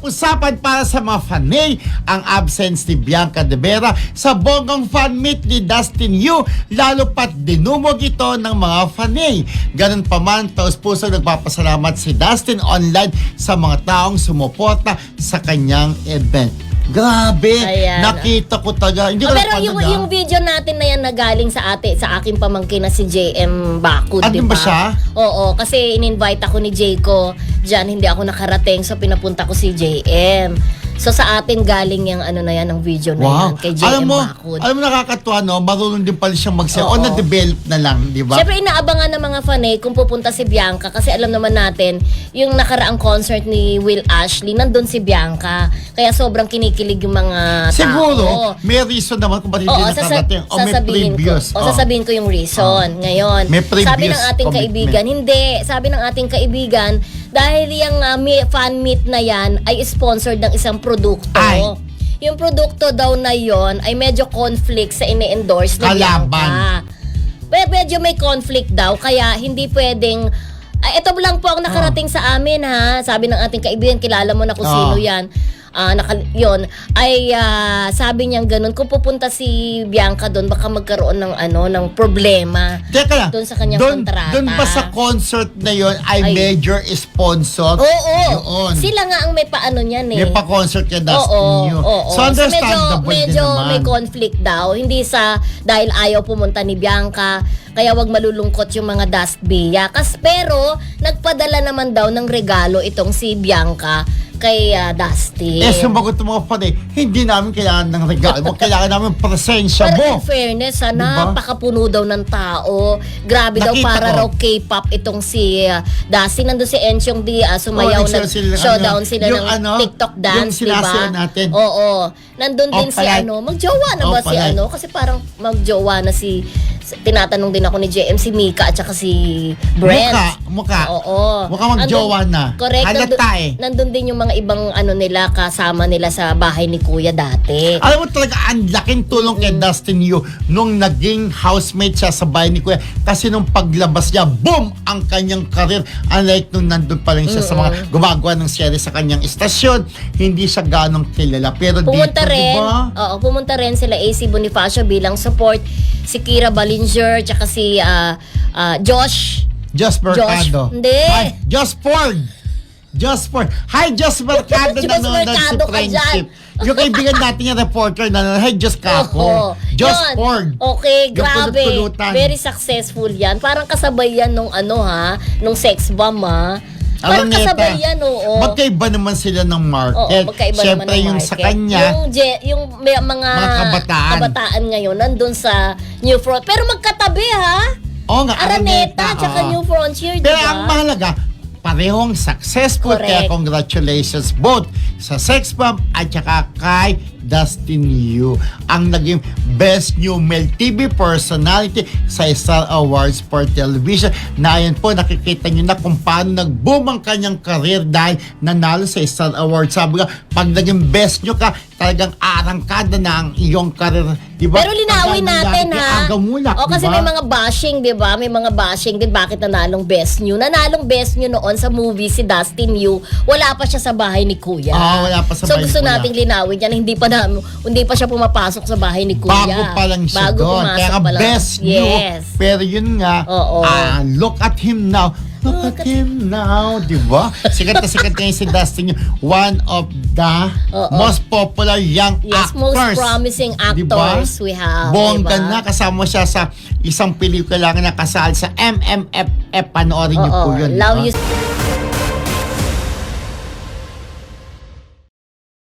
usapan para sa mga fanay ang absence ni Bianca De Vera sa bonggang fan meet ni Dustin Yu lalo pat dinumog ito ng mga fanay. Ganun pa man, taos puso nagpapasalamat si Dustin online sa mga taong sumuporta sa kanyang event. Grabe! Ayan. Nakita ko talaga. Hindi Oh, ko pero yung, ah. yung video natin na yan na galing sa ate, sa aking pamangkin na si JM Bakod, di ba ba? siya? Oo, kasi in-invite ako ni Jayco dyan, hindi ako nakarating, so pinapunta ko si JM. So sa atin galing yung ano na yan, ng video na yan, kay JM alam mo, Bakod. alam mo nakakatuwa no, marunong din pala siyang magsayaw o na-develop na lang, di ba? Siyempre, inaabangan ng mga fanay kung pupunta si Bianca kasi alam naman natin, yung nakaraang concert ni Will Ashley, nandun si Bianca. Kaya sobrang kinikilig yung mga Siguro, tao. may reason naman kung ba't hindi nakarating. O may previous. ko. O Oh. sasabihin ko yung reason. Ngayon, May previous sabi ng ating kaibigan, hindi. Sabi ng ating kaibigan, dahil yung uh, fan meet na yan ay sponsored ng isang produkto. Ay. Yung produkto daw na yon ay medyo conflict sa ini-endorse ni Kalaban. Well, medyo may conflict daw, kaya hindi pwedeng... Ay, ito lang po ang nakarating sa amin ha. Sabi ng ating kaibigan, kilala mo na kung Oh. sino yan. Ah, nakal- yun, ay ah, sabi niya ganun, kung pupunta si Bianca doon, baka magkaroon ng ano, ng problema. Teka lang, Doon sa kanyang doon, kontrata. doon ba sa concert na yon ay, Ay. major sponsor? Oo, Yun. sila nga ang may paano niyan eh. May pa-concert kay Dustin Oo, Yu. oo. So understandable medyo, medyo din naman. may conflict daw. Hindi sa dahil ayaw pumunta ni Bianca, kaya wag malulungkot yung mga dust biya. Kas, pero nagpadala naman daw ng regalo itong si Bianca kay ah, Dusty. eh, sumagot ng mga panay, hindi namin kailangan ng regalo. kailangan namin presensya Pero in mo. fairness, ha, Diba? napakapuno daw ng tao. Grabe daw Nakita para ko. raw K-pop itong si uh, Dusty. Nandun si Enchong Di, ah, sumayaw, Oh, sila- sila- nag-showdown ano, sila yung ng ano, TikTok yung dance, di ba? sinasayaw natin. Oo. Nandun din Oh, si ano, magjowa na Oh, ba si ano? Kasi parang magjowa na si, tinatanong din ako ni JM, si Mika at saka si Brent. Mukha, mukha. Oo. Mukha magjowa Andun- na. Correct. Halata nandun, eh. nandun din yung mga ibang ano nila, kasama nila sa bahay ni Kuya dati. Alam mo talaga, ang laking tulong kay Dustin Yu nung naging housemate siya sa bahay ni Kuya. Kasi nung paglabas niya, boom! Ang kanyang karir. Unlike nung nandun pa lang siya sa mga gumagawa ng serye sa kanyang istasyon, hindi siya ganong kilala. Pero Pumunta dito, rin, di ba? oo, pumunta rin sila AC Bonifacio bilang support, si Kira Ballinger, tsaka si ah, ah, Josh. Just Mercado. hindi. Ay, Just Ford. Just Ford. Hi, Just Mercado. Just nanonood si Mercado ka Friendship. Yung kaibigan natin yung reporter na Just Capo. Oo. Just Yun. Ford. Okay, grabe. Very successful yan. Parang kasabay yan nung ano ha, nung sex bomb ha. Parang Araneta. kasabay yan, oo. Magkaiba naman sila ng Oo, market. magkaiba Siyempre, naman ng yung market. sa kanya, Yung, je- yung may, mga, Mga kabataan. kabataan ngayon, nandun sa New Front. Pero magkatabi ha. oh nga, Araneta, tsaka oo. New Frontier, di Pero ba? ang mahalaga, parehong successful. Correct. Kaya congratulations both sa Sex Bomb at saka kay Dustin Yu. Ang naging Best New Male TV Personality sa Star Awards for Television. Na ayan po, nakikita nyo na kung paano nag-boom ang kanyang career dahil nanalo sa Star Awards. Sabi nga, pag naging best nyo ka, talagang arangkada na ang iyong career. Diba? Pero linawin natin Aga Mulak, o kasi diba? may mga bashing, 'di ba? May mga bashing din bakit nanalong best new. Nanalong best new noon sa movie si Dustin Yu. Wala pa siya sa bahay ni Kuya. Ah, wala pa sa so bahay gusto Kuya. nating linawin yan, hindi pa na hindi pa siya pumapasok sa bahay ni Kuya. Bago pa lang siya Bago doon. pumasok Kaya pa lang. best new. Yes. Pero yun nga, Oo. ah, look at him now. Look, at him now, di ba? Sikat na sikat ngayon si Dustin yung one of the Oo. most popular young Yes, actors. most promising actors we have. Bongga diba? na, kasama siya sa isang pelikula na kasal sa MMFF. Panoorin niyo po Oo, yun. di Love ba? you